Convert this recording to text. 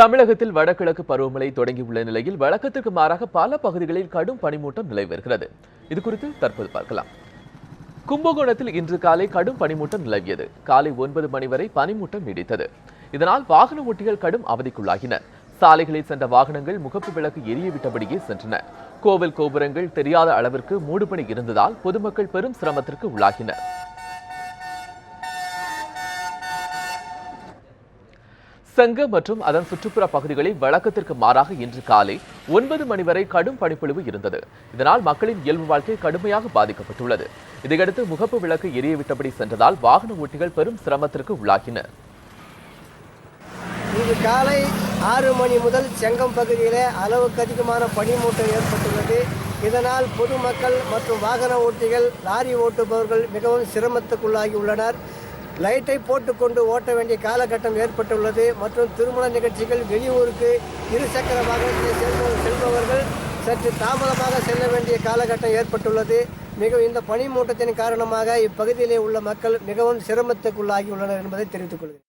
தமிழகத்தில் வடகிழக்கு பருவமழை தொடங்கியுள்ள நிலையில் வழக்கத்திற்கு மாறாக பல பகுதிகளில் கடும் பனிமூட்டம் நிலை வருகிறது இது குறித்து தற்போது பார்க்கலாம். கும்பகோணத்தில் இன்று காலை கடும் பனிமூட்டம் நிலவியது. காலை ஒன்பது மணி வரை பனிமூட்டம் நீடித்தது. இதனால் வாகன ஓட்டிகள் கடும் அவதிக்குள்ளாகின. சாலைகளில் சென்ற வாகனங்கள் முகப்பு விளக்கு எரிய விட்டபடியே சென்றன. கோவில் கோபுரங்கள் தெரியாத அளவிற்கு மூடுபணி இருந்ததால் பொதுமக்கள் பெரும் சிரமத்திற்கு உள்ளாகினர். செங்க மற்றும் அதன் சுற்றுப்புற பகுதிகளில் வழக்கத்திற்கு மாறாக இன்று காலை ஒன்பது மணி வரை கடும் பனிப்பொழிவு இருந்தது. இதனால் மக்களின் இயல்பு வாழ்க்கை கடுமையாக பாதிக்கப்பட்டுள்ளது. இதையடுத்து முகப்பு விளக்கு எரியவிட்டபடி சென்றதால் வாகன ஓட்டிகள் பெரும் சிரமத்திற்கு உள்ளாகினர் இன்று காலை ஆறு மணி முதல் செங்கம் பகுதியிலே அளவுக்கு அதிகமான பனிமூட்டம் ஏற்பட்டுள்ளது. இதனால் பொதுமக்கள் மற்றும் வாகன ஓட்டிகள் லாரி ஓட்டுபவர்கள் மிகவும் சிரமத்துக்குள்ளாகி உள்ளனர். லைட்டை போட்டுக்கொண்டு ஓட்ட வேண்டிய காலகட்டம் ஏற்பட்டுள்ளது. மற்றும் திருமண நிகழ்ச்சிகள் வெளியூருக்கு இருசக்கர வாகனத்தில் செல்பவர்கள் சற்று தாமதமாக செல்ல வேண்டிய காலகட்டம் ஏற்பட்டுள்ளது. மிகவும் இந்த பனி மூட்டத்தின் காரணமாக இப்பகுதியிலே உள்ள மக்கள் மிகவும் சிரமத்துக்குள்ளாகியுள்ளனர் என்பதை தெரிவித்துக் கொள்கிறேன்.